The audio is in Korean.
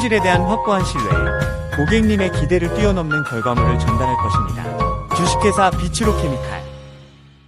품질에 대한 확고한 신뢰, 고객님의 기대를 뛰어넘는 결과물을 전달할 것입니다. 주식회사 비츠로 케미칼